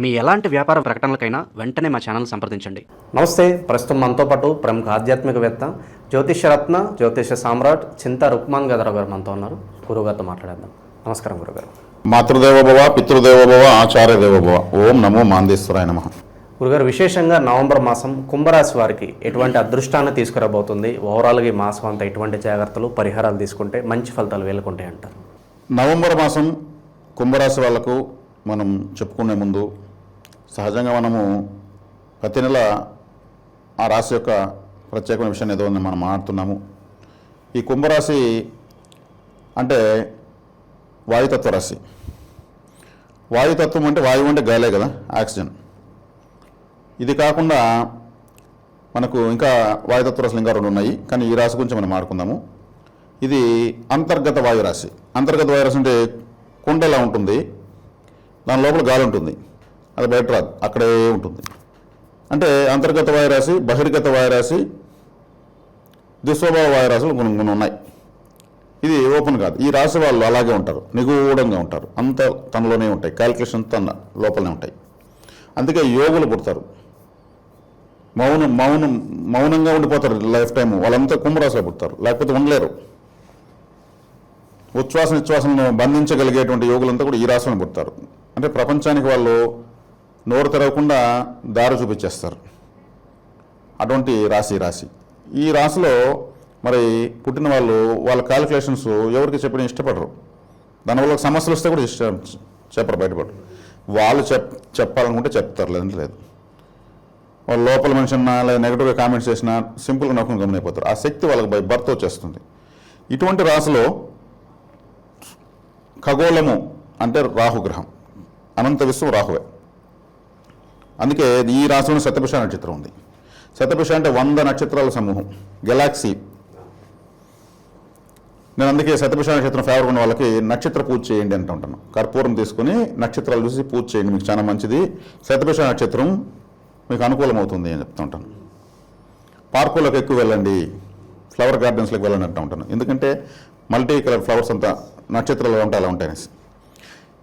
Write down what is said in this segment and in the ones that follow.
మీ ఎలాంటి వ్యాపార ప్రకటనలకైనా వెంటనే మా ఛానల్ సంప్రదించండి. నమస్తే ప్రస్తుతం మనతో పాటు ప్రముఖ ఆధ్యాత్మికవేత్త జ్యోతిష్యరత్న జ్యోతిష సామ్రాట్ చింతా రుక్మాన్ గదరావు గారు మనతో ఉన్నారు. గురువుగారితో మాట్లాడేద్దాం. నమస్కారం గురుగారు మాతృదేవోభవ పితృదేవోభవ ఆచార్య దేవోభవ ఓం నమో మాందేశ్వరాయ నమ. గురుగారు విశేషంగా నవంబర్ మాసం కుంభరాశి వారికి ఎటువంటి అదృష్టాన్ని తీసుకురాబోతుంది? ఓవరాల్గా ఈ మాసం అంతా ఎటువంటి జాగ్రత్తలు పరిహారాలు తీసుకుంటే మంచి ఫలితాలు వేలుకుంటాయి అంటారు నవంబర్ మాసం కుంభరాశి వాళ్ళకు మనం చెప్పుకునే ముందు సహజంగా మనము ప్రతి నెల ఆ రాశి యొక్క ప్రత్యేకమైన విషయాన్ని ఏదో మనం మాట్లాడుతున్నాము. ఈ కుంభరాశి అంటే వాయుతత్వ రాశి. వాయుతత్వం అంటే వాయువు అంటే గాలే కదా ఆక్సిజన్. ఇది కాకుండా మనకు ఇంకా వాయుతత్వ రాశులు ఇంకా రెండు ఉన్నాయి కానీ ఈ రాశి గురించి మనం మాట్లాడుకుందాము. ఇది అంతర్గత వాయురాశి. అంతర్గత వాయురాశి అంటే కుండలా ఉంటుంది దాని లోపల గాలి ఉంటుంది. అది బయట రాదు. అక్కడే ఉంటుంది. అంటే అంతర్గత వాయురాశి బహిర్గత వాయురాశి దుస్వభావ వాయురాశులు కొన్ని కొన్ని ఉన్నాయి. ఇది ఓపెన్ కాదు. ఈ రాశి వాళ్ళు అలాగే ఉంటారు. నిగూఢంగా ఉంటారు. అంత తనలోనే ఉంటాయి. క్యాల్కులేషన్ తన లోపలనే ఉంటాయి. అందుకే యోగులు పుడతారు. మౌనం మౌనం మౌనంగా ఉండిపోతారు లైఫ్ టైం వాళ్ళంతా కుంభరాశిలో పుడతారు. లేకపోతే ఉండలేరు. ఉచ్ఛ్వాస నిశ్వాసను బంధించగలిగేటువంటి యోగులంతా కూడా ఈ రాశిని పుడతారు. అంటే ప్రపంచానికి వాళ్ళు నోరు తెరవకుండా దారి చూపించేస్తారు. అటువంటి రాశి రాశి. ఈ రాశిలో మరి పుట్టిన వాళ్ళు వాళ్ళ క్యాలిక్యులేషన్స్ ఎవరికి చెప్పడం ఇష్టపడరు. దానివల్ల సమస్యలు వస్తే కూడా ఇష్టం చెప్పరు బయటపడరు. వాళ్ళు చెప్ చెప్పాలనుకుంటే చెప్తారు లేదంటే లేదు. వాళ్ళు లోపల మనిషి అన్నా లేదా నెగిటివ్గా కామెంట్స్ చేసినా సింపుల్గా నొక్కని గమనైపోతారు. ఆ శక్తి వాళ్ళకి బై బర్త్ వచ్చేస్తుంది. ఇటువంటి రాశిలో ఖగోళము అంటే రాహుగ్రహం. అనంత విశ్వం రాహువే. అందుకే ఈ రాశిలో శతభిష నక్షత్రం ఉంది. శతభిష అంటే వంద నక్షత్రాల సమూహం గెలాక్సీ. నేను అందుకే శతభిష నక్షత్రం ఫేవర్ ఉన్న వాళ్ళకి నక్షత్ర పూజ చేయండి అంటూ ఉంటాను. కర్పూరం తీసుకుని నక్షత్రాలు చూసి పూజ చేయండి మీకు చాలా మంచిది. శతభిష నక్షత్రం మీకు అనుకూలమవుతుంది అని చెప్తూ ఉంటాను. పార్కులకు ఎక్కువ వెళ్ళండి. ఫ్లవర్ గార్డెన్స్లోకి వెళ్ళండి అంటూ ఉంటాను. ఎందుకంటే మల్టీ కలర్ ఫ్లవర్స్ అంతా నక్షత్రాలు ఉంటాయి అలా ఉంటాయి అనేసి.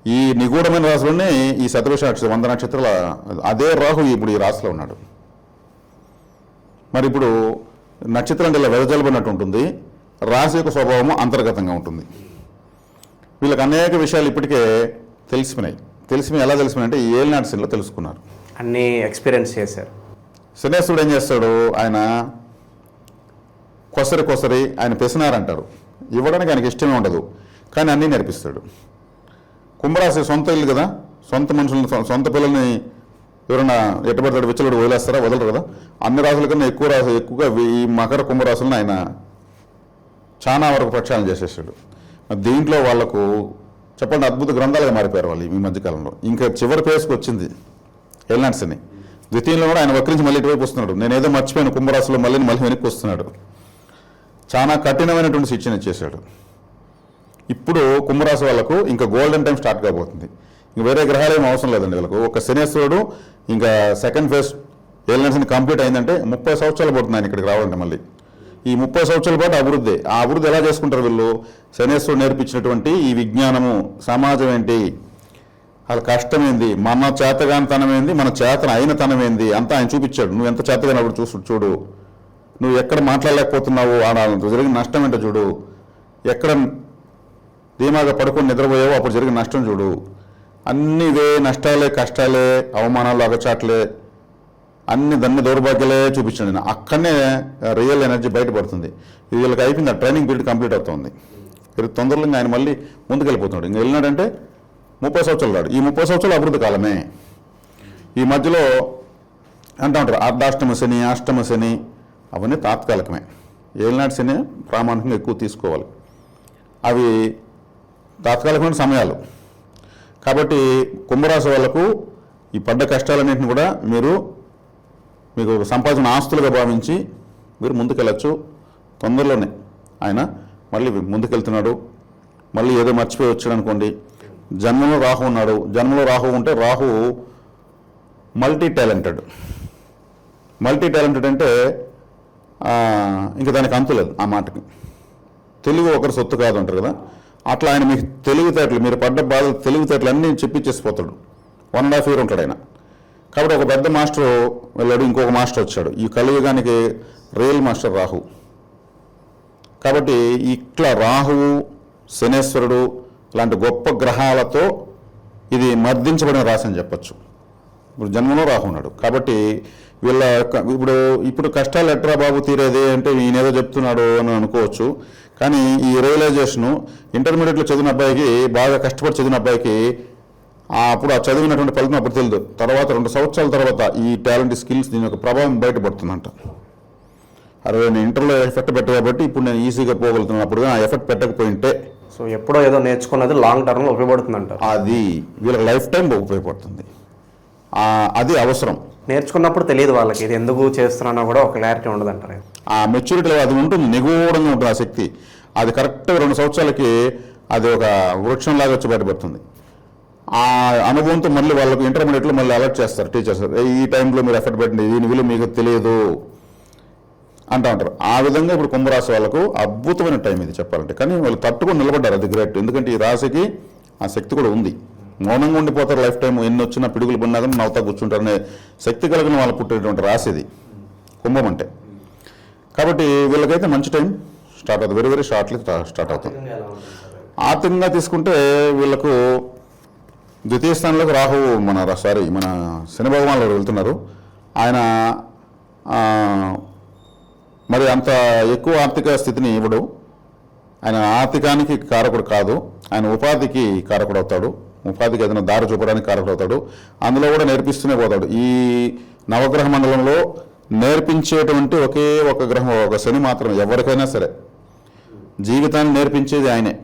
ఈ నిగూఢమైన రాశిలోనే ఈ శతభిష నక్షత్రం వంద నక్షత్రాల అదే రాహు ఇప్పుడు ఈ రాశిలో ఉన్నాడు. మరి ఇప్పుడు నక్షత్రం అంటే ఇలా ఉంటుంది. రాశి యొక్క స్వభావము అంతర్గతంగా ఉంటుంది. వీళ్ళకి అనేక విషయాలు ఇప్పటికే తెలిసిపోయినాయి. తెలిసిపోయి ఎలా తెలిసిపోయినాయి అంటే ఏలినాటి శనిలో తెలుసుకున్నారు. అన్నీ ఎక్స్పీరియన్స్ చేశారు. శనేశ్వరుడు ఏం చేస్తాడు? ఆయన కొసరి కొసరి ఆయన పెసినారంటారు. ఇవ్వడానికి ఆయనకి ఇష్టమే ఉండదు. కానీ అన్నీ నేర్పిస్తాడు. కుంభరాశి సొంత ఇల్లు కదా? సొంత మనుషులను సొంత పిల్లల్ని ఎవరైనా ఎట్టబడతాడు విచ్చలుడు వదిలేస్తారా? వదలరు కదా? అన్ని రాసుల కన్నా ఎక్కువ రాసు ఎక్కువగా ఈ మకర కుంభరాశులను ఆయన చాలా వరకు ప్రక్షాళన చేసేసాడు. దీంట్లో వాళ్ళకు చెప్పండి అద్భుత గ్రంథాలుగా మారిపోయారు వాళ్ళు ఈ మధ్యకాలంలో. ఇంకా చివరి పేసుకు వచ్చింది ఎల్నాట్స్ అని ద్వితీయంలో కూడా ఆయన వక్రించి మళ్ళీ ఇటువైపు వస్తున్నాడు. నేనేదో మర్చిపోయిన మర్చిపోయాను కుంభరాశిలో మళ్ళీ మళ్ళీ వెనక్కి వస్తున్నాడు. చాలా కఠినమైనటువంటి శిక్షణ ఇచ్చేశాడు. ఇప్పుడు కుంభరాశి వాళ్ళకు ఇంకా గోల్డెన్ టైం స్టార్ట్ కాబోతుంది. ఇంక వేరే గ్రహాలు ఏం అవసరం లేదండి వీళ్ళకు. ఒక శనేశ్వరుడు ఇంకా సెకండ్ ఫేజ్ ఏలినట్స్ కంప్లీట్ అయిందంటే ముప్పై సంవత్సరాలు పడుతుంది ఆయన ఇక్కడికి రావాలంటే మళ్ళీ. ఈ ముప్పై సంవత్సరాల పాటు అభివృద్ధి. ఆ అభివృద్ధి ఎలా చేసుకుంటారు వీళ్ళు? శనేశ్వరుడు నేర్పించినటువంటి ఈ విజ్ఞానము సమాజం ఏంటి? వాళ్ళ కష్టం ఏంది? మన చేతగాని ఏంది? మన చేతన అయిన తనం అంతా ఆయన చూపించాడు. నువ్వు ఎంత చేతగానప్పుడు చూసు చూడు. నువ్వు ఎక్కడ మాట్లాడలేకపోతున్నావు ఆడ జరిగిన నష్టం ఏంటో చూడు. ఎక్కడ ధీమాగా పడుకొని నిద్రపోయావో అప్పుడు జరిగిన నష్టం చూడు. అన్ని ఇవే నష్టాలే కష్టాలే అవమానాలు అగచాట్లే అన్ని దాన్ని దౌర్భాగ్యాలే చూపించాడు నేను. అక్కడనే రియల్ ఎనర్జీ బయటపడుతుంది. ఇది వీళ్ళకి అయిపోయింది ఆ ట్రైనింగ్ పీరియడ్ కంప్లీట్ అవుతుంది. ఇది తొందరలో ఆయన మళ్ళీ ముందుకెళ్ళిపోతున్నాడు. ఇంకా వెళ్ళినాడంటే ముప్పై సంవత్సరాలు రాడు ఈ ముప్పై సంవత్సరాలు అభివృద్ధి కాలమే. ఈ మధ్యలో అంటూ ఉంటారు అర్ధాష్టమ శని అష్టమ శని అవన్నీ తాత్కాలికమే. ఏలినాటి శని ప్రామాణికంగా ఎక్కువ తీసుకోవాలి. అవి తాత్కాలికమైన సమయాలు. కాబట్టి కుంభరాశి వాళ్ళకు ఈ పడ్డ కష్టాలన్నింటిని కూడా మీరు మీకు సంపాదించిన ఆస్తులుగా భావించి మీరు ముందుకెళ్ళచ్చు. తొందరలోనే ఆయన మళ్ళీ ముందుకెళ్తున్నాడు. మళ్ళీ ఏదో మర్చిపోయి వచ్చాడు అనుకోండి. జన్మలో రాహు ఉన్నాడు. జన్మలో రాహు ఉంటే Rahu multi talented multi talented అంటే ఇంకా దానికి అంతు లేదు ఆ మాటకి. తెలుగు ఒకరి సొత్తు కాదు అంటారు కదా? అట్లా ఆయన మీకు తెలివితేటలు మీరు పడ్డ బాధలు తెలివితేటలు అన్నీ చెప్పించేసిపోతాడు వన్ అండ్ హాఫ్ ఇయర్ ఉంటాడు ఆయన. కాబట్టి ఒక పెద్ద మాస్టర్ వెళ్ళాడు ఇంకొక మాస్టర్ వచ్చాడు. ఈ కలియుగానికి రియల్ మాస్టర్ రాహు. కాబట్టి ఇట్లా రాహువు శనేశ్వరుడు లాంటి గొప్ప గ్రహాలతో ఇది మర్దించబడిన రాశి అని చెప్పచ్చు. ఇప్పుడు జన్మలో రాహు ఉన్నాడు. కాబట్టి వీళ్ళ ఇప్పుడు ఇప్పుడు కష్టాలు ఎట్రా బాబు తీరేది అంటే ఈయనేదో చెప్తున్నాడు అని అనుకోవచ్చు. కానీ ఈ రియలైజేషను ఇంటర్మీడియట్లో చదివిన అబ్బాయికి బాగా కష్టపడి చదివిన అబ్బాయికి అప్పుడు ఆ చదివినటువంటి ఫలితం అప్పుడు తెలియదు తర్వాత రెండు సంవత్సరాల తర్వాత ఈ టాలెంట్ స్కిల్స్ దీని యొక్క ప్రభావం బయటపడుతుందంట. అరే నేను ఇంటర్లో ఎఫెక్ట్ పెట్ట కాబట్టి ఇప్పుడు నేను ఈజీగా పోగలుగుతున్నాను. అప్పుడు ఆ ఎఫెక్ట్ పెట్టకపోయింటే. సో ఎప్పుడో ఏదో నేర్చుకున్నది లాంగ్ టర్మ్లో ఉపయోగపడుతుంది అంటారు అది వీళ్ళకి లైఫ్ టైం ఉపయోగపడుతుంది. అది అవసరం. నేర్చుకున్నప్పుడు తెలియదు వాళ్ళకి. ఇది ఎందుకు చేస్తున్నానో కూడా ఒక క్లారిటీ ఉండదు అంటారు ఆ మెచ్యూరిటీ అది ఉంటుంది. నిగూఢంగా ఉంటుంది ఆ శక్తి. అది కరెక్ట్గా రెండు సంవత్సరాలకి అది ఒక వృక్షంలాగా వచ్చి బయటపడుతుంది. ఆ అనుభవంతో మళ్ళీ వాళ్ళకి ఇంటర్మీడియట్లో మళ్ళీ అలర్ట్ చేస్తారు టీచర్స్ ఈ టైంలో మీరు ఎఫర్ట్ పెట్టండి. దీని విలువ మీకు తెలియదు అంటూ ఉంటారు. ఆ విధంగా ఇప్పుడు కుంభరాశి వాళ్ళకు అద్భుతమైన టైం ఇది చెప్పాలంటే. కానీ వాళ్ళు తట్టుకొని నిలబడ్డారు. అది గ్రేట్ ఎందుకంటే ఈ రాశికి ఆ శక్తి కూడా ఉంది. మౌనంగా ఉండిపోతారు లైఫ్ టైం ఎన్ని వచ్చినా పిడుగులు పడినా కానీ నవ్వుతా కూర్చుంటారనే శక్తి కలిగిన వాళ్ళు పుట్టేటువంటి రాశి ఇది. కుంభం అంటే. కాబట్టి వీళ్ళకైతే మంచి టైం స్టార్ట్ అవుతుంది. వెరీ వెరీ షార్ట్లీ స్టార్ట్ అవుతుంది. ఆర్థికంగా తీసుకుంటే వీళ్ళకు ద్వితీయ స్థానంలోకి రాహు మన సారీ మన శని భగవాన్లు వెళ్తున్నారు. ఆయన మరి అంత ఎక్కువ ఆర్థిక స్థితిని ఇవ్వడు. ఆయన ఆర్థికానికి కారకుడు కాదు. ఆయన ఉపాధికి కారకుడు అవుతాడు. ఉపాధికి ఏదైనా దారి చూపడానికి కారకుడవుతాడు. అందులో కూడా నేర్పిస్తూనే పోతాడు. ఈ నవగ్రహ మండలంలో నేర్పించేటువంటి ఒకే ఒక గ్రహం ఒక శని మాత్రం ఎవరికైనా సరే. జీవితాన్ని నేర్పించేది ఆయనే.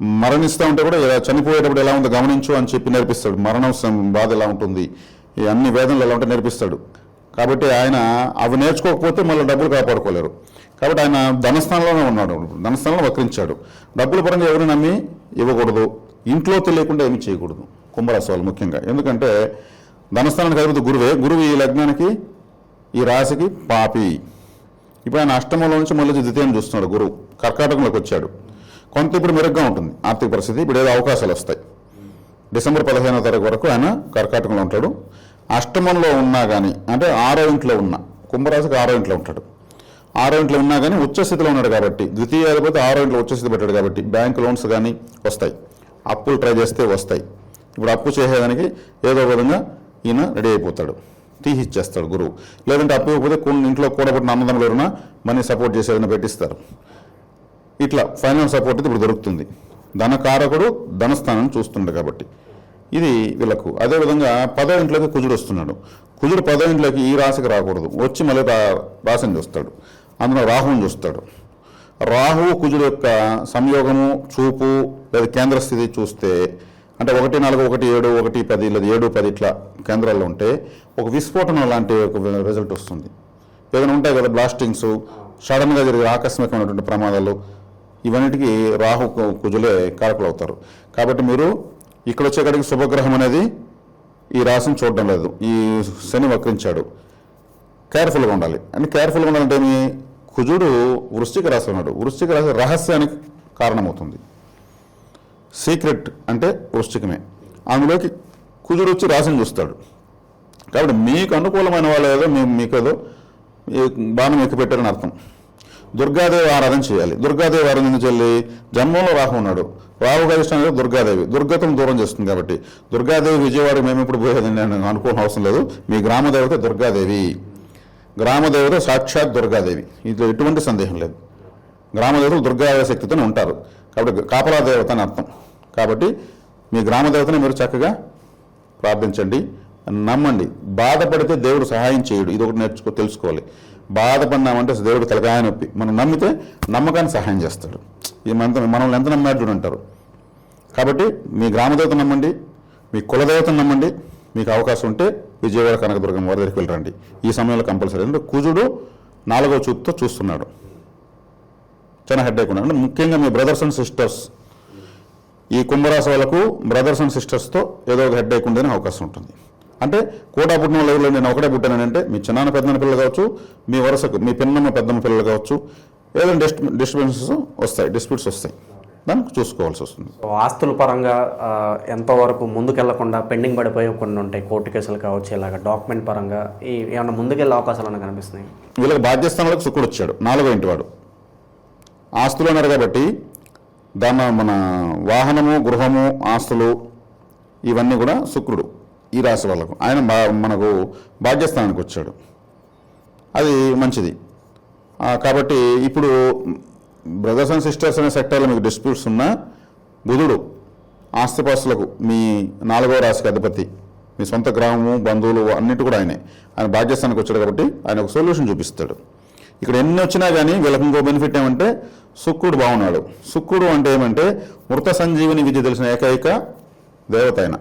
మరణిస్తూ ఉంటే కూడా ఇలా చనిపోయేటప్పుడు ఎలా ఉందో గమనించు అని చెప్పి నేర్పిస్తాడు. మరణం బాధ ఎలా ఉంటుంది? ఈ అన్ని వేదనలు ఎలా ఉంటే నేర్పిస్తాడు. కాబట్టి ఆయన అవి నేర్చుకోకపోతే మళ్ళీ డబ్బులు కాపాడుకోలేరు. కాబట్టి ఆయన ధనస్థానంలోనే ఉన్నాడు. ధనస్థానంలో వక్రించాడు. డబ్బుల పరంగా ఎవరు నమ్మి? ఇవ్వకూడదు. ఇంట్లో తెలియకుండా ఏమి చేయకూడదు. కుంభరాశి వాళ్ళు ముఖ్యంగా. ఎందుకంటే ధనస్థానానికి అధిపతి గురువే. గురువు ఈ లగ్నానికి ఈ రాశికి పాపి. ఇప్పుడు ఆయన అష్టమంలో నుంచి మళ్ళీ ద్వితీయం చూస్తున్నాడు గురువు. కర్కాటకంలోకి వచ్చాడు. కొంత ఇప్పుడు మెరుగ్గా ఉంటుంది. ఆర్థిక పరిస్థితి ఇప్పుడు ఏదో అవకాశాలు వస్తాయి. డిసెంబర్ పదిహేనో తారీఖు వరకు ఆయన కర్కాటకంలో ఉంటాడు. అష్టమంలో ఉన్నా కానీ అంటే ఆరో ఇంట్లో ఉన్న కుంభరాశికి ఆరో ఇంట్లో ఉంటాడు. ఆరో ఇంట్లో ఉన్నా కానీ ఉచ్చస్థితిలో ఉన్నాడు కాబట్టి ద్వితీయ అధిపతి ఆరో ఇంట్లో ఉచ్చస్థితి పెట్టాడు కాబట్టి బ్యాంక్ లోన్స్ కానీ వస్తాయి. అప్పులు ట్రై చేస్తే వస్తాయి. ఇప్పుడు అప్పు చేసేదానికి ఏదో ఒక విధంగా ఈయన రెడీ అయిపోతాడు. తీసిచ్చేస్తాడు గురువు. లేదంటే అప్పు ఇవ్వకపోతే కొన్ని ఇంట్లో కూడబట్టిన అన్నదమ్ములు ఎవరైనా మనీ సపోర్ట్ చేసేదైనా పెట్టిస్తారు. ఇట్లా ఫైనాన్స్ సపోర్ట్ ఇప్పుడు దొరుకుతుంది. ధనకారకుడు ధనస్థానం చూస్తుండే కాబట్టి. ఇది వీళ్ళకు. అదేవిధంగా పదో ఇంట్లోకి కుజుడు వస్తున్నాడు. కుజుడు పదో ఇంట్లోకి ఈ రాశికి రాకూడదు. వచ్చి మళ్ళీ రా- రాశిని చూస్తాడు. అందులో రాహుని చూస్తాడు. రాహువు కుజుల యొక్క సంయోగము చూపు లేదా కేంద్ర స్థితి చూస్తే అంటే ఒకటి నాలుగు ఒకటి ఏడు ఒకటి పది లేదా ఏడు పది ఇట్లా కేంద్రాల్లో ఉంటే ఒక విస్ఫోటనం లాంటి ఒక రిజల్ట్ వస్తుంది. ఏదైనా ఉంటాయి కదా బ్లాస్టింగ్స్ సడన్గా జరిగే ఆకస్మికమైనటువంటి ప్రమాదాలు ఇవన్నిటికీ రాహు కుజులే కారకులు అవుతారు. కాబట్టి మీరు ఇక్కడ వచ్చేకాడికి శుభగ్రహం అనేది ఈ రాశిని చూడడం లేదు. ఈ శని వక్రించాడు. కేర్ఫుల్గా ఉండాలి. అంటే కేర్ఫుల్గా ఉండాలంటే కుజుడు వృశ్చిక రాశి ఉన్నాడు. వృశ్చిక రాశి రహస్యానికి కారణమవుతుంది. సీక్రెట్ అంటే వృశ్చికమే. అందులోకి కుజుడు వచ్చి రాశిని చూస్తాడు. కాబట్టి మీకు అనుకూలమైన వాళ్ళు ఏదో మీ మీకు ఏదో బాణం ఎక్కిపెట్టారని అర్థం. దుర్గాదేవి ఆరాధన చేయాలి. దుర్గాదేవి ఆరాధన చెల్లి జన్మంలో రాహు ఉన్నాడు. రాహుగా గరిష్టం దుర్గాదేవి. దుర్గతం దూరం చేస్తుంది కాబట్టి. దుర్గాదేవి విజయవాడ మేము ఇప్పుడు పోయేదండి అనుకోవడం అవసరం లేదు. మీ గ్రామదేవత దుర్గాదేవి. గ్రామదేవత సాక్షాత్ దుర్గాదేవి. ఇందులో ఎటువంటి సందేహం లేదు. గ్రామదేవతలు దుర్గా శక్తితోనే ఉంటారు. కాబట్టి కాపలా దేవత అని అర్థం. కాబట్టి మీ గ్రామదేవతని మీరు చక్కగా ప్రార్థించండి నమ్మండి. బాధపడితే దేవుడు సహాయం చేయడు. ఇది ఒకటి నేర్చుకో తెలుసుకోవాలి. బాధపడినామంటే దేవుడు తలకాయ నొప్పి. మనం నమ్మితే నమ్మకాన్ని సహాయం చేస్తాడు. ఈ మన మనల్ని ఎంత నమ్మాడు చూడంటారు కాబట్టి మీ గ్రామదేవత నమ్మండి మీ కులదేవతను నమ్మండి. మీకు అవకాశం ఉంటే విజయవాడ కనకదుర్గం వారి దగ్గరికి వెళ్ళరండి. ఈ సమయంలో కంపల్సరీ ఎందుకంటే కుజుడు నాలుగో చూపుతో చూస్తున్నాడు. చాలా హెడ్ అయ్యకుండా అంటే ముఖ్యంగా మీ బ్రదర్స్ అండ్ సిస్టర్స్ ఈ కుంభరాశి వాళ్ళకు బ్రదర్స్ అండ్ సిస్టర్స్తో ఏదో ఒక హెడ్ అయ్యకుండానే అవకాశం ఉంటుంది. అంటే కోటా పుట్టిన వాళ్ళు ఎవరు నేను ఒకటే పుట్టానంటే మీ చిన్నాన్న పెద్దన్న పిల్లలు కావచ్చు మీ వరుసకు మీ పిన్నమ్మ పెద్దమ్మ పిల్లలు కావచ్చు ఏదైనా డిస్ట్ డిస్టర్బెన్సెస్ వస్తాయి డిస్ప్యూట్స్ వస్తాయి. దానికి చూసుకోవాల్సి వస్తుంది. ఆస్తుల పరంగా ఎంతవరకు ముందుకెళ్ళకుండా పెండింగ్ పడిపోయి కొన్ని ఉంటాయి కోర్టు కేసులు కావచ్చు ఇలాగ డాక్యుమెంట్ పరంగా. ఈ ఏమైనా ముందుకెళ్ళే అవకాశాలు కనిపిస్తున్నాయి? వీళ్ళకి బాధ్యస్థానాలకు శుక్రుడు వచ్చాడు నాలుగో ఇంటి వాడు ఆస్తులు అన్నారు కాబట్టి దాని మన వాహనము గృహము ఆస్తులు ఇవన్నీ కూడా శుక్రుడు ఈ రాశి వాళ్ళకు. ఆయన బా మనకు బాధ్యస్థానానికి వచ్చాడు. అది మంచిది. కాబట్టి ఇప్పుడు బ్రదర్స్ అండ్ సిస్టర్స్ అనే సెక్టర్లో మీకు డిస్ప్యూట్స్ ఉన్నా బుధుడు ఆస్తిపాస్తులకు మీ నాలుగవ రాశికి అధిపతి. మీ సొంత గ్రామము బంధువులు అన్నిటి కూడా ఆయనే. ఆయన బాధ్యస్థానికి వచ్చాడు కాబట్టి ఆయన ఒక సొల్యూషన్ చూపిస్తాడు. ఇక్కడ ఎన్ని వచ్చినా కానీ వీళ్ళకి ఇంకో బెనిఫిట్ ఏమంటే శుక్రుడు బాగున్నాడు శుక్రుడు అంటే ఏమంటే మృత సంజీవిని విద్య తెలిసిన ఏకైక దేవత ఆయన.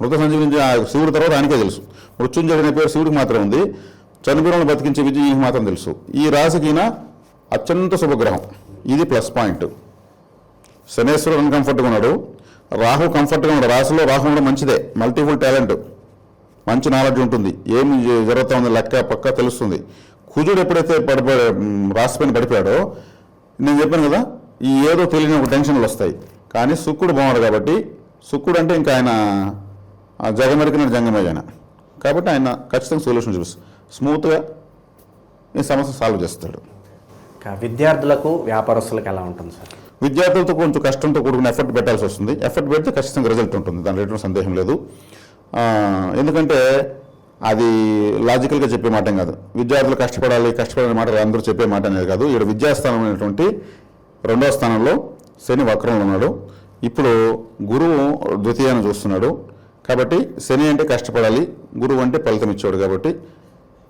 మృత సంజీవిని విద్య శివుడి తర్వాత ఆయనకే తెలుసు. మృత్యుంజయుడు అనే పేరు శివుడికి మాత్రం ఉంది. చనిపోయిన బతికించే విద్య మాత్రం తెలుసు. ఈ రాశికి అత్యంత శుభగ్రహం. ఇది ప్లస్ పాయింట్ శనేశ్వరుడు అన్కంఫర్ట్గా ఉన్నాడు. రాహు కంఫర్ట్గా ఉన్నాడు. రాశిలో రాహు కూడా మంచిదే. మల్టిపుల్ టాలెంట్ మంచి నాలెడ్జ్ ఉంటుంది. ఏమి జరుగుతా ఉంది లెక్క పక్క తెలుస్తుంది. కుజుడు ఎప్పుడైతే పడిపోయా రాశి పైన పడిపోయాడో నేను చెప్పాను కదా ఈ ఏదో తెలియని ఒక టెన్షన్లు వస్తాయి. కానీ శుక్రుడు బాగున్నాడు కాబట్టి శుక్రుడు అంటే ఇంకా ఆయన జగమెరికిన జంగమయ్య ఆయన. కాబట్టి ఆయన ఖచ్చితంగా సొల్యూషన్ చూపిస్తాడు స్మూత్గా ఈ సమస్య సాల్వ్ చేస్తాడు. విద్యార్థులకు వ్యాపారస్తులకు ఎలా ఉంటుంది సార్? విద్యార్థులతో కొంచెం కష్టంతో కూడుకున్న ఎఫర్ట్ పెట్టాల్సి వస్తుంది. ఎఫర్ట్ పెడితే ఖచ్చితంగా రిజల్ట్ ఉంటుంది. దాని ఎటువంటి సందేహం లేదు. ఎందుకంటే అది లాజికల్గా చెప్పే మాట కాదు. విద్యార్థులు కష్టపడాలి కష్టపడాలనే మాట అందరూ చెప్పే మాట అనేది కాదు. ఇక్కడ విద్యాస్థానం అనేటువంటి రెండవ స్థానంలో శని వక్రంలో ఉన్నాడు. ఇప్పుడు గురువు ద్వితీయాన్ని చూస్తున్నాడు. కాబట్టి శని అంటే కష్టపడాలి గురువు అంటే ఫలితం ఇచ్చాడు కాబట్టి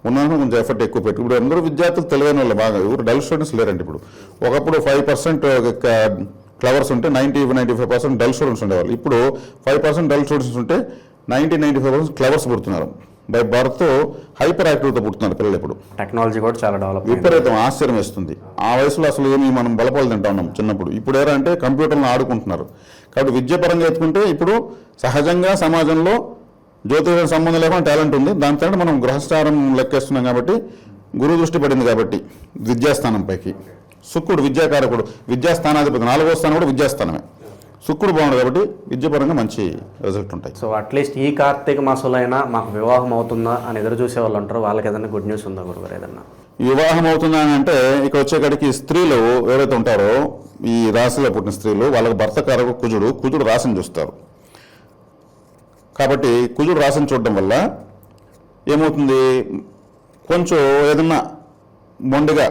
ఉన్నాను కొంచెం ఎఫర్ట్ ఎక్కువ పెట్టి. ఇప్పుడు అందరూ విద్యార్థులు తెలివైన వాళ్ళు బాగా ఎవరు డల్ స్టూడెంట్స్ లేరండి ఇప్పుడు. ఒకప్పుడు ఫైవ్ పర్సెంట్ క్లవర్స్ ఉంటే ninety ninety five percent dull students ఉండేవాళ్ళు. ఇప్పుడు ఫైవ్ పర్సెంట్ డల్ స్టూడెంట్స్ ఉంటే ninety ninety five percent clevers పుడుతున్నారు by birth hyper యాక్టివ్తో పుడుతున్నారు పిల్లలు ఇప్పుడు. టెక్నాలజీ కూడా చాలా డెవలప్ విపరీతం ఆశ్చర్యం వేస్తుంది. ఆ వయసులో అసలు ఏమి మనం బలపాలు తింటా ఉన్నాం చిన్నప్పుడు. ఇప్పుడు ఏరా అంటే కంప్యూటర్లను ఆడుకుంటున్నారు. కాబట్టి విద్య పరంగా ఎత్తుకుంటే ఇప్పుడు సహజంగా సమాజంలో జ్యోతిషం సంబంధం లేకుండా టాలెంట్ ఉంది. దాంతో మనం గ్రహస్థానం లెక్కేస్తున్నాం కాబట్టి గురువు దృష్టి పడింది కాబట్టి విద్యాస్థానం పైకి. శుక్రుడు విద్యాకారకుడు. విద్యాస్థానాధిపతి. నాలుగో స్థానం కూడా విద్యాస్థానమే. శుక్రుడు బాగుండు కాబట్టి విద్యపరంగా మంచి రిజల్ట్ ఉంటాయి. సో అట్లీస్ట్ ఈ కార్తీక మాసంలో అయినా మాకు వివాహం అవుతుందా అని ఎదురు చూసే వాళ్ళు ఉంటారు. వాళ్ళకి ఏదైనా గుడ్ న్యూస్ ఉందా గురుగారు ఏదన్నా వివాహం అవుతుందా అని అంటే ఇక వచ్చేకాడికి స్త్రీలు ఎవరైతే ఉంటారో ఈ రాశిలో పుట్టిన స్త్రీలు వాళ్ళకి భర్త కారకు కుజుడు. కుజుడు రాశిని చూస్తారు. కాబట్టి కుజుడు రాశిని చూడడం వల్ల ఏమవుతుంది? కొంచెం ఏదన్నా మొండిగా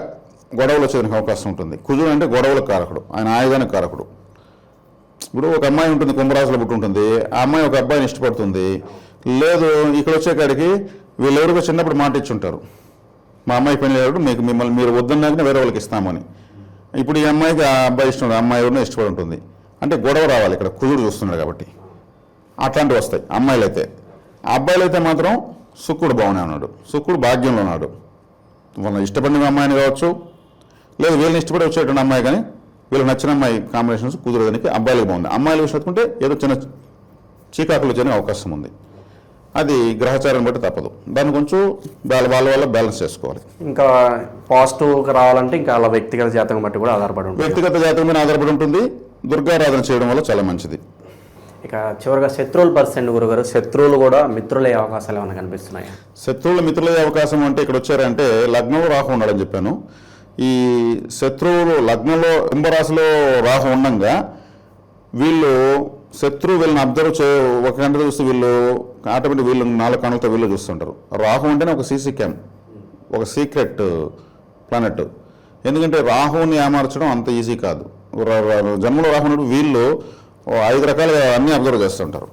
గొడవలు వచ్చేదానికి అవకాశం ఉంటుంది. కుజుడు అంటే గొడవల కారకుడు. ఆయన ఆయుధానికి కారకుడు. ఇప్పుడు ఒక అమ్మాయి ఉంటుంది కుంభరాశిలో పుట్టి ఉంటుంది. ఆ అమ్మాయి ఒక అబ్బాయిని ఇష్టపడుతుంది. లేదు ఇక్కడ వచ్చేకాడికి వీళ్ళెవరికో చిన్నప్పుడు మాట ఇచ్చి ఉంటారు మా అమ్మాయి పని లేదు మీకు మిమ్మల్ని మీరు వద్దన్నాకనే వేరే వాళ్ళకి ఇస్తామని. ఇప్పుడు ఈ అమ్మాయికి ఆ అబ్బాయి ఇష్టం అమ్మాయి ఎవరినో ఇష్టపడి ఉంటుంది. అంటే గొడవ రావాలి ఇక్కడ. కుజుడు చూస్తున్నాడు కాబట్టి. అట్లాంటివి వస్తాయి అమ్మాయిలు అయితే అబ్బాయిలు అయితే మాత్రం శుక్రుడు బాగానే ఉన్నాడు. శుక్రుడు భాగ్యంలో ఉన్నాడు. వాళ్ళ ఇష్టపడిన అమ్మాయిని కావచ్చు లేదు వీళ్ళని ఇష్టపడి వచ్చేటువంటి అమ్మాయి కానీ వీళ్ళకి నచ్చిన అమ్మాయి కాంబినేషన్స్ కుదరడానికి అబ్బాయిలకు బాగుంది. అమ్మాయిల విషయం ఏదో చిన్న చీకాకులు వచ్చే అవకాశం ఉంది. అది గ్రహచారం బట్టి తప్పదు. దాన్ని కొంచెం వాళ్ళ వాళ్ళ వల్ల బ్యాలెన్స్ చేసుకోవాలి. ఇంకా పాజిటివ్గా రావాలంటే ఇంకా వాళ్ళ వ్యక్తిగత జాతకం బట్టి కూడా ఆధారపడి ఉంటుంది. వ్యక్తిగత జాతకం మీద ఆధారపడి ఉంటుంది. దుర్గారాధన చేయడం వల్ల చాలా మంచిది. ఇక చివరిగా శత్రువుల పర్సెంట్ గురుగారు. శత్రువులు కూడా మిత్రులయ్యే అవకాశాలు ఏమైనా కనిపిస్తున్నాయి? శత్రువులు మిత్రులయ్యే అవకాశం అంటే ఇక్కడ వచ్చారంటే లగ్నంలో రాహు ఉన్నాడని చెప్పాను. ఈ శత్రువులు లగ్నంలో కుంభరాశిలో రాహు ఉండగా వీళ్ళు శత్రువు వీళ్ళని అబ్జర్వ్ చే ఒక గంట చూస్తే వీళ్ళు ఆటోమేటిక్ వీళ్ళు నాలుగు కణులతో వీళ్ళు చూస్తుంటారు. రాహు అంటేనే ఒక సీసీ క్యామ్ ఒక సీక్రెట్ ప్లానెట్. ఎందుకంటే రాహుని ఏమార్చడం అంత ఈజీ కాదు. జన్మలో రాహు వీళ్ళు ఓ ఐదు రకాలుగా అన్నీ అబ్జర్వ్ చేస్తుంటారు.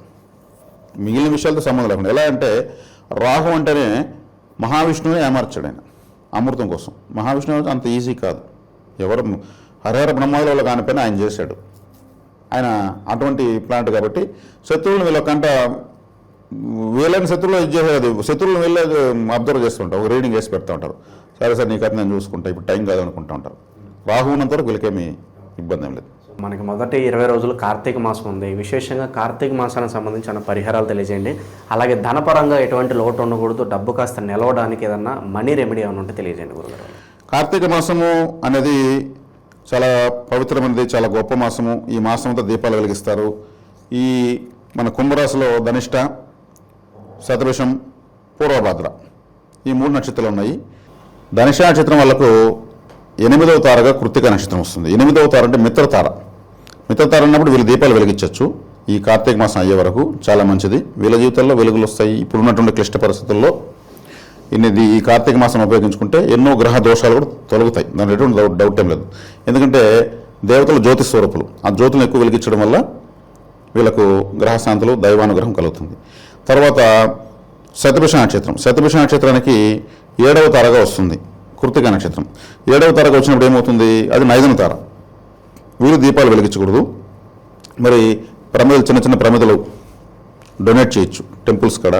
మిగిలిన విషయాలతో సంబంధం లేకుండా. ఎలా అంటే రాహు అంటేనే మహావిష్ణువుని ఏమార్చాడు ఆయన అమృతం కోసం. మహావిష్ణువు అంత ఈజీ కాదు. ఎవరు హరిహర బ్రహ్మాదుల కానిపోయిన కానిపైన ఆయన చేశాడు. ఆయన అటువంటి ప్లాంట్ కాబట్టి శత్రువులను వీళ్ళ కంట వీళ్ళని శత్రువులు ఇది చేసేది శత్రువులను వీళ్ళే అబ్జర్వ్ చేస్తుంటారు. ఒక రీడింగ్ వేసి పెడతా ఉంటారు. సరే సార్ నీకు నేను చూసుకుంటా. ఇప్పుడు టైం కాదు అనుకుంటా ఉంటారు. రాహు ఉన్నంత వరకు వీళ్ళకేమీ ఇబ్బంది ఏం లేదు. మనకి మొదటి ఇరవై రోజులు కార్తీక మాసం ఉంది. విశేషంగా కార్తీక మాసానికి సంబంధించిన పరిహారాలు తెలియజేయండి. అలాగే ధనపరంగా ఎటువంటి లోటు ఉండకూడదు. డబ్బు కాస్త నిలవడానికి ఏదన్నా మనీ రెమెడీ ఏమైనా ఉంటే తెలియజేయండి గురుగారు. కార్తీక మాసము అనేది చాలా పవిత్రమైనది చాలా గొప్ప మాసము. ఈ మాసం అంతా దీపాలు వెలిగిస్తారు. ఈ మన కుంభరాశిలో ధనిష్ట శతభిషం పూర్వభద్ర ఈ మూడు నక్షత్రాలు ఉన్నాయి. ధనిష్ట నక్షత్రం వాళ్ళకు ఎనిమిదవ తారగా కృత్తిక నక్షత్రం వస్తుంది. ఎనిమిదవ తార అంటే మిత్రతార. మిత్రతార అన్నప్పుడు వీళ్ళు దీపాలు వెలిగించవచ్చు ఈ కార్తీక మాసం అయ్యే వరకు చాలా మంచిది. వీళ్ళ జీవితంలో వెలుగులు వస్తాయి. ఇప్పుడున్నటువంటి క్లిష్ట పరిస్థితుల్లో ఇన్ని ఈ కార్తీక మాసం ఉపయోగించుకుంటే ఎన్నో గ్రహ దోషాలు కూడా తొలగుతాయి. దాని ఎటువంటి డౌట్ డౌట్ ఏం లేదు. ఎందుకంటే దేవతలు జ్యోతి స్వరూపులు. ఆ జ్యోతులను ఎక్కువ వెలిగించడం వల్ల వీళ్ళకు గ్రహశాంతులు దైవానుగ్రహం కలుగుతుంది. తర్వాత శతభిష నక్షత్రం. శతభిష నక్షత్రానికి ఏడవ తారగా వస్తుంది. కృతిక నక్షత్రం. ఏడవ తారగా వచ్చినప్పుడు ఏమవుతుంది? అది నైదన తార. వీరు దీపాలు వెలిగించకూడదు. మరి ప్రమిదలు చిన్న చిన్న ప్రమిదలు డొనేట్ చేయొచ్చు. టెంపుల్స్ కాడ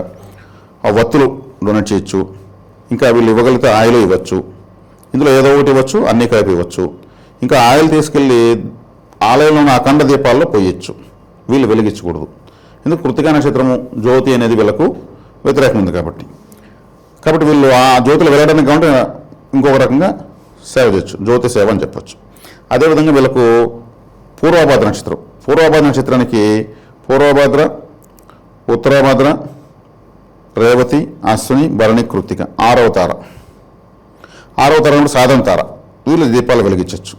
ఆ వత్తులు డొనేట్ చేయొచ్చు. ఇంకా వీళ్ళు ఇవ్వగలిగితే ఆయిల్ ఇవ్వచ్చు. ఇందులో ఏదో ఒకటి ఇవ్వచ్చు అన్ని కలిపి ఇవ్వచ్చు. ఇంకా ఆయిల్ తీసుకెళ్ళి ఆలయంలో ఉన్న అఖండ దీపాల్లో పోయొచ్చు. వీళ్ళు వెలిగించకూడదు. ఎందుకు? కృతికా నక్షత్రము జ్యోతి అనేది వీళ్ళకు వ్యతిరేకం ఉంది కాబట్టి. కాబట్టి వీళ్ళు ఆ జ్యోతిలో వెళ్ళడానికి కాబట్టి ఇంకొక రకంగా సేవ చేయొచ్చు. జ్యోతి సేవ అని చెప్పొచ్చు. అదేవిధంగా వీళ్ళకు పూర్వభాద్ర నక్షత్రం. పూర్వభాద్ర నక్షత్రానికి పూర్వభాద్ర ఉత్తరాభాద్ర రేవతి అశ్విని భరణి కృత్తిక. ఆరవ తార. ఆరవ తార సాధన తార. వీళ్ళు దీపాలు వెలిగించవచ్చు.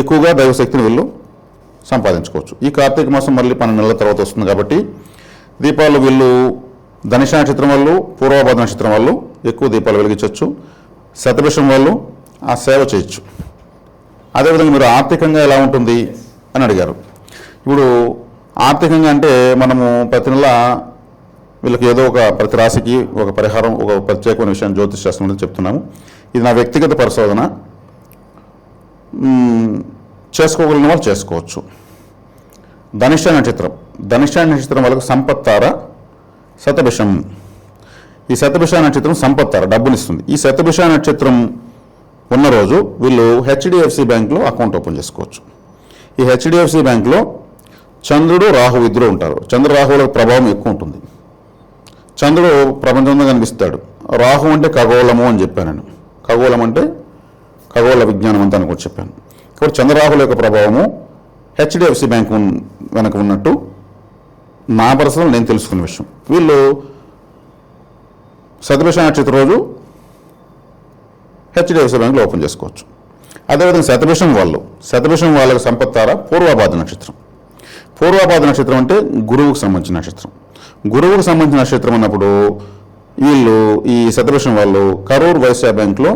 ఎక్కువగా దైవశక్తిని వీళ్ళు సంపాదించుకోవచ్చు. ఈ కార్తీక మాసం మళ్ళీ పన్నెండు నెలల తర్వాత వస్తుంది కాబట్టి దీపాలు వీళ్ళు ధనుష నక్షత్రం వాళ్ళు పూర్వభాద్ర నక్షత్రం వాళ్ళు ఎక్కువ దీపాలు వెలిగించవచ్చు. శతభిషం వాళ్ళు ఆ సేవ చేయొచ్చు. అదేవిధంగా మీరు ఆర్థికంగా ఎలా ఉంటుంది అని అడిగారు. ఇప్పుడు ఆర్థికంగా అంటే మనము ప్రతి నెల వీళ్ళకి ఏదో ఒక ప్రతి రాశికి ఒక పరిహారం ఒక ప్రత్యేకమైన విషయాన్ని జ్యోతిష్ శాస్త్రం చెప్తున్నాము. ఇది నా వ్యక్తిగత పరిశోధన. చేసుకోగలిగిన వాళ్ళు చేసుకోవచ్చు. ధనిష్ట నక్షత్రం. ధనిష్ట నక్షత్రం వాళ్ళకు సంపత్తార శతభిషం. ఈ శతభిష నక్షత్రం సంపత్తార డబ్బునిస్తుంది. ఈ శతభిష నక్షత్రం ఉన్న రోజు వీళ్ళు హెచ్డిఎఫ్సి బ్యాంక్లో అకౌంట్ ఓపెన్ చేసుకోవచ్చు. ఈ హెచ్డిఎఫ్సి బ్యాంక్లో చంద్రుడు రాహు ఇద్దరు ఉంటారు. చంద్ర రాహువుల ప్రభావం ఎక్కువ ఉంటుంది. చంద్రుడు ప్రపంచంలో కనిపిస్తాడు. రాహు అంటే ఖగోళము అని చెప్పాను నేను. ఖగోళం అంటే ఖగోళ విజ్ఞానం అంతా అని కూడా చెప్పాను. కాబట్టి చంద్రరాహుల యొక్క ప్రభావము హెచ్డిఎఫ్సి బ్యాంక్ వెనక ఉన్నట్టు నా పర్సనల్ నేను తెలుసుకున్న విషయం. వీళ్ళు సతభిష నక్షత్ర రోజు హెచ్డిఎఫ్సి బ్యాంకులో ఓపెన్ చేసుకోవచ్చు. అదేవిధంగా శతభిషం వాళ్ళు. శతభిషం వాళ్ళకి సంపత్తార? పూర్వాభాద నక్షత్రం. పూర్వాపాద నక్షత్రం అంటే గురువుకు సంబంధించిన నక్షత్రం. గురువుకు సంబంధించిన నక్షత్రం అన్నప్పుడు వీళ్ళు ఈ శతభిషం వాళ్ళు కరూర్ వైశ్య బ్యాంక్లో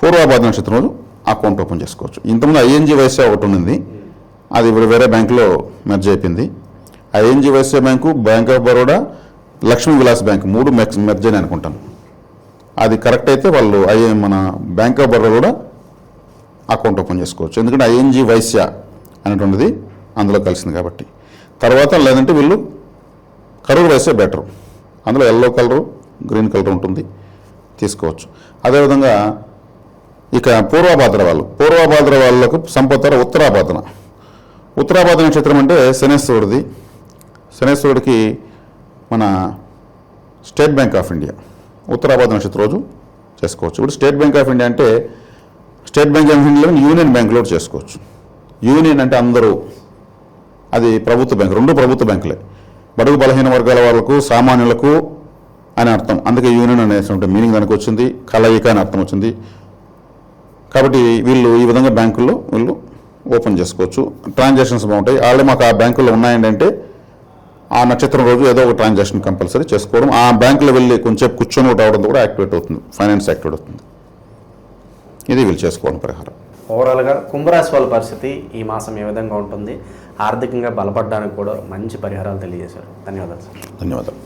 పూర్వాభాద నక్షత్రం అకౌంట్ ఓపెన్ చేసుకోవచ్చు. ఇంతకుముందు ఐఎన్జీ వైశ్య ఒకటి ఉంది అది ఇప్పుడు వేరే బ్యాంకులో మెర్జ్ అయిపోయింది. ING Vysya bank bank of Baroda Lakshmi Vilas bank మూడు మెర్జ్ మెర్జ్ అని అనుకుంటాను. అది కరెక్ట్ అయితే వాళ్ళు ఐఏ మన బ్యాంక్ ఆఫ్ బరోడా కూడా అకౌంట్ ఓపెన్ చేసుకోవచ్చు. ఎందుకంటే ఐఎన్జి వైశ్య అనేటువంటిది అందులో కలిసింది కాబట్టి. తర్వాత లేదంటే వీళ్ళు కరూర్ వైశ్య బెటర్ అందులో ఎల్లో కలరు గ్రీన్ కలర్ ఉంటుంది. తీసుకోవచ్చు. అదేవిధంగా ఇక పూర్వభాద్ర వాళ్ళు. పూర్వభాద్ర వాళ్ళకు సంపత్తర ఉత్తరాభాద్ర. ఉత్తరాభాద్ర నక్షత్రం అంటే శనేశ్వరుడిది. శనేశ్వరుడికి మన స్టేట్ బ్యాంక్ ఆఫ్ ఇండియా. ఉత్తరాబాద్ నక్షత్రం రోజు చేసుకోవచ్చు. ఇప్పుడు స్టేట్ బ్యాంక్ ఆఫ్ ఇండియా అంటే state bank of India union బ్యాంకులో చేసుకోవచ్చు. యూనియన్ అంటే అందరూ అది ప్రభుత్వ బ్యాంక్ రెండు ప్రభుత్వ బ్యాంకులే. బడుగు బలహీన వర్గాల వాళ్ళకు సామాన్యులకు అని అర్థం. అందుకే యూనియన్ అనేటువంటి మీనింగ్ దానికి వచ్చింది. కలయిక అని అర్థం వచ్చింది. కాబట్టి వీళ్ళు ఈ విధంగా బ్యాంకుల్లో వీళ్ళు ఓపెన్ చేసుకోవచ్చు. ట్రాన్సాక్షన్స్ బాగుంటాయి. ఆల్రెడీ మాకు ఆ బ్యాంకుల్లో ఉన్నాయండి అంటే ఆ నక్షత్రం రోజు ఏదో ఒక ట్రాన్సాక్షన్ కంపల్సరీ చేసుకోవడం ఆ బ్యాంకులో వెళ్ళి కొంచెం కూర్చొని ఒకటి అవడం కూడా యాక్టివేట్ అవుతుంది ఫైనాన్స్ యాక్టివేట్ అవుతుంది. ఇది వీళ్ళు చేసుకోవడం పరిహారం ఓవరాల్గా కుంభరాశి వాళ్ళ పరిస్థితి ఈ మాసం ఏ విధంగా ఉంటుంది? ఆర్థికంగా బలపడడానికి కూడా మంచి పరిహారాలు తెలియజేశారు. ధన్యవాదాలు సార్. ధన్యవాదాలు.